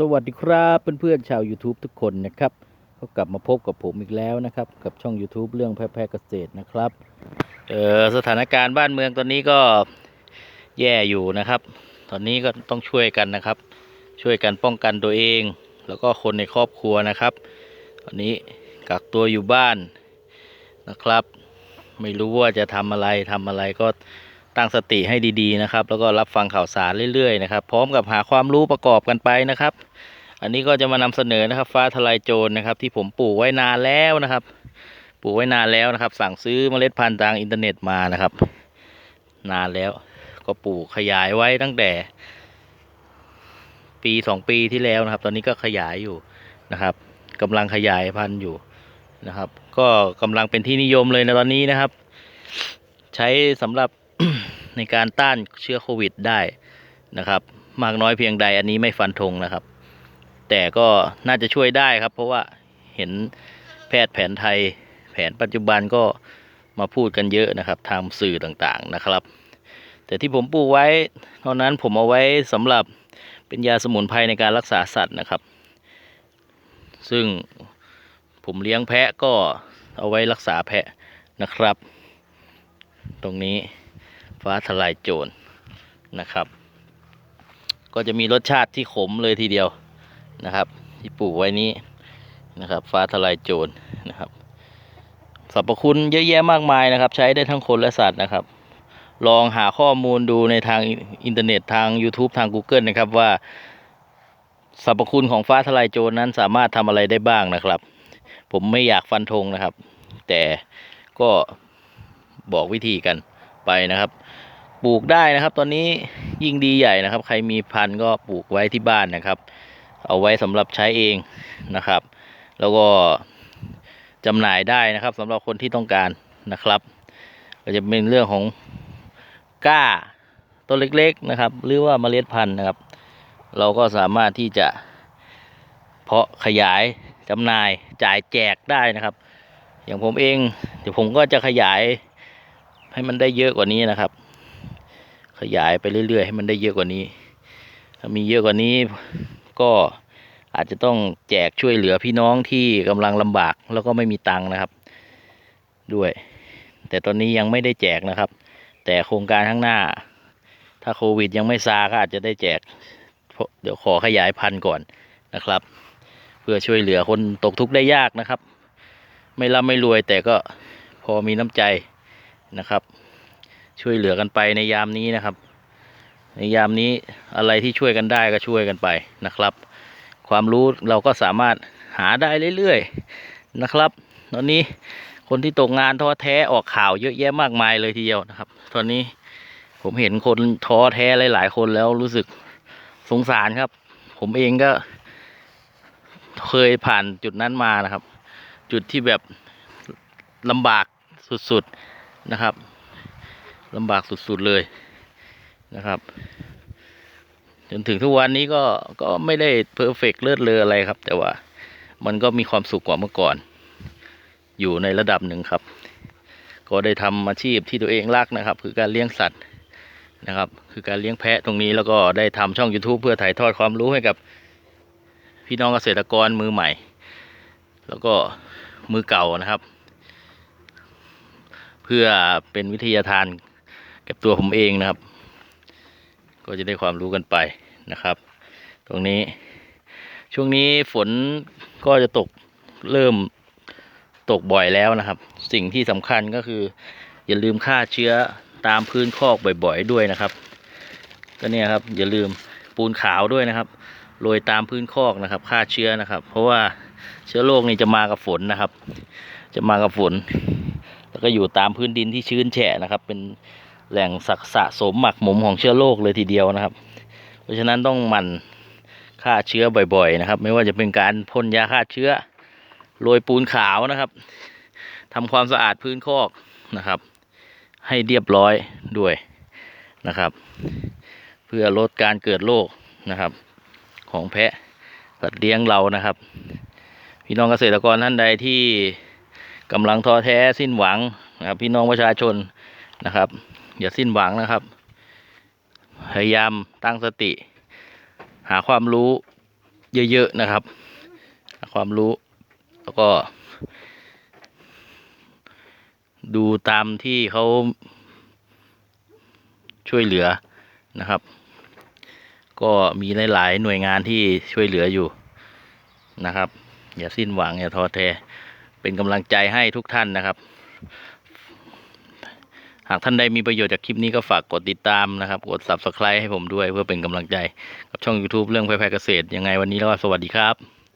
สวัสดีครับเพื่อนๆชาว YouTube ทุกคนนะครับก็กลับมาพบกับผมอีกแล้วนะครับ กับช่อง YouTube เรื่องแพะแพะเกษตรนะครับเออสถานการณ์บ้านเมืองตอนนี้ก็แย่อยู่นะครับ ตอนนี้ก็ต้องช่วยกันนะครับ ช่วยกันป้องกันตัวเอง แล้วก็คนในครอบครัวนะครับ ตอนนี้กักตัวอยู่บ้านนะครับ ไม่รู้ว่าจะทำอะไรทำอะไรก็ ตั้งสติให้ดีๆนะครับ แล้วก็รับฟังข่าวสารเรื่อยๆนะครับ พร้อมกับหาความรู้ประกอบกันไปนะครับ อันนี้ก็จะมานำเสนอนะครับ ฟ้าทลายโจรนะครับ ที่ผมปลูกไว้นานแล้วนะครับ ปลูกไว้นานแล้วนะครับ สั่งซื้อเมล็ดพันธุ์ทางอินเทอร์เน็ตมานะครับ นานแล้วก็ปลูกขยายไว้ตั้งแต่ ปีสองปีที่แล้วนะครับ ตอนนี้ก็ขยายอยู่นะครับกำลังขยายพันธุ์อยู่นะครับ ก็กำลังเป็นที่นิยมเลยในตอนนี้นะครับ ใช้สำหรับ ในการต้านเชื้อโควิดได้นะครับ มากน้อยเพียงใดอันนี้ไม่ฟันธงนะครับ แต่ก็น่าจะช่วยได้ครับ เพราะว่าเห็นแพทย์แผนไทย แผนปัจจุบันก็มาพูดกันเยอะนะครับ ทางสื่อต่างๆนะครับ แต่ที่ผมปลูกไว้ตอนนั้นผมเอาไว้สำหรับเป็นยาสมุนไพรในการรักษาสัตว์นะครับ ซึ่งผมเลี้ยงแพะก็เอาไว้รักษาแพะนะครับ ตรงนี้ ฟ้าทลายโจรนะครับ ก็จะมีรสชาติที่ขมเลยทีเดียวนะครับ ที่ปลูกไว้นี้นะครับ ฟ้าทลายโจรนะครับสรรพคุณเยอะแยะมากมายนะครับ ใช้ได้ทั้งคนและสัตว์นะครับ ลองหาข้อมูลดูในทางอินเทอร์เน็ตทาง YouTube ทาง Google นะครับว่าสรรพคุณของฟ้าทลายโจรนั้นสามารถทำอะไรได้บ้างนะครับ ผมไม่อยากฟันธงนะครับ แต่ก็บอกวิธีกัน ไปนะครับ ปลูกได้นะครับ ตอนนี้ยิ่งดีใหญ่นะครับ ใครมีพันธุ์ก็ปลูกไว้ที่บ้านนะครับ เอาไว้สำหรับใช้เองนะครับ แล้วก็จำหน่ายได้นะครับสำหรับคนที่ต้องการนะครับ ก็จะเป็นเรื่องของก้าต้นเล็กๆนะครับ หรือว่าเมล็ดพันธุ์นะครับ เราก็สามารถที่จะเพาะขยายจำหน่ายจ่ายแจกได้นะครับ อย่างผมเอง เดี๋ยวผมก็จะขยาย ให้มันได้เยอะกว่านี้นะครับ ขยายไปเรื่อยๆ ให้มันได้เยอะกว่านี้ ถ้ามีเยอะกว่านี้ก็อาจจะต้องแจกช่วยเหลือพี่น้องที่กำลังลำบากแล้วก็ไม่มีตังค์นะครับ ด้วย แต่ตอนนี้ยังไม่ได้แจกนะครับ แต่โครงการข้างหน้า ถ้าโควิดยังไม่ซาก็อาจจะได้แจกเพราะเดี๋ยวขอขยายพันธุ์ก่อนนะครับ เพื่อช่วยเหลือคนตกทุกข์ได้ยากนะครับ ไม่ร่ำไม่รวยแต่ก็พอมีน้ำใจ นะครับ ช่วยเหลือกันไปในยามนี้นะครับ ในยามนี้อะไรที่ช่วยกันได้ก็ช่วยกันไปนะครับ ความรู้เราก็สามารถหาได้เรื่อยๆนะครับ ตอนนี้คนที่ตกงานท้อแท้ออกข่าวเยอะแยะมากมายเลยทีเดียวนะครับ ตอนนี้ผมเห็นคนท้อแท้หลาย ๆ คนแล้วรู้สึกสงสารครับ ผมเองก็เคยผ่านจุดนั้นมานะครับ จุดที่แบบลำบากสุด ๆ นะครับลำบากสุดๆเลยนะครับ จนถึงทุกวันนี้ก็ก็ไม่ได้เพอร์เฟกเลิศเลออะไรครับ แต่ว่ามันก็มีความสุขกว่าเมื่อก่อน อยู่ในระดับหนึ่งครับ ก็ได้ทำอาชีพที่ตัวเองรักนะครับ คือการเลี้ยงสัตว์นะครับ คือการเลี้ยงแพะตรงนี้แล้วก็ได้ทำช่อง YouTube เพื่อถ่ายทอดความรู้ให้กับพี่น้องเกษตรกรมือใหม่ แล้วก็มือเก่านะครับ เพื่อเป็นวิทยาทานกับตัวผมเองนะครับ ก็จะได้ความรู้กันไปนะครับ ตรงนี้ ช่วงนี้ฝนก็จะตกเริ่มตกบ่อยแล้วนะครับ สิ่งที่สำคัญก็คือ อย่าลืมฆ่าเชื้อตามพื้นคอกบ่อยๆด้วยนะครับ ก็เนี่ยครับอย่าลืมปูนขาวด้วยนะครับโรยตามพื้นคอกนะครับฆ่าเชื้อนะครับ เพราะว่า เชื้อโรคนี่จะมากับฝนนะครับ จะมากับฝน แล้วก็อยู่ตามพื้นดินที่ชื้นแฉะนะครับ เป็นแหล่งสักสะสมหมักหมมของเชื้อโรคเลยทีเดียวนะครับ เพราะฉะนั้นต้องหมั่นฆ่าเชื้อบ่อย ๆ นะครับ ไม่ว่าจะเป็นการพ่นยาฆ่าเชื้อโรยปูนขาวนะครับทำความสะอาดพื้นคอกนะครับ ให้เรียบร้อยด้วยนะครับ เพื่อลดการเกิดโรคนะครับ ของแพะสัตว์เลี้ยงเรานะครับ พี่น้องเกษตรกรท่านใดที่กำลังท้อแท้สิ้นหวังนะครับ พี่น้องประชาชนนะครับ อย่าสิ้นหวังนะครับ พยายามตั้งสติ หาความรู้เยอะๆนะครับ ความรู้แล้วก็ดูตามที่เขาช่วยเหลือนะครับ ก็มีหลาย ๆ หน่วยงานที่ช่วยเหลืออยู่นะครับ อย่าสิ้นหวังอย่าท้อแท้เป็นกำลังใจให้ทุกท่านนะครับ หากท่านใดมีประโยชน์จากคลิปนี้ก็ฝากกดติดตามนะครับ กด subscribe ให้ผมด้วยเพื่อเป็นกำลังใจกับช่อง YouTube เรื่องแพร่เกษตรยังไงวันนี้แล้วก็สวัสดีครับ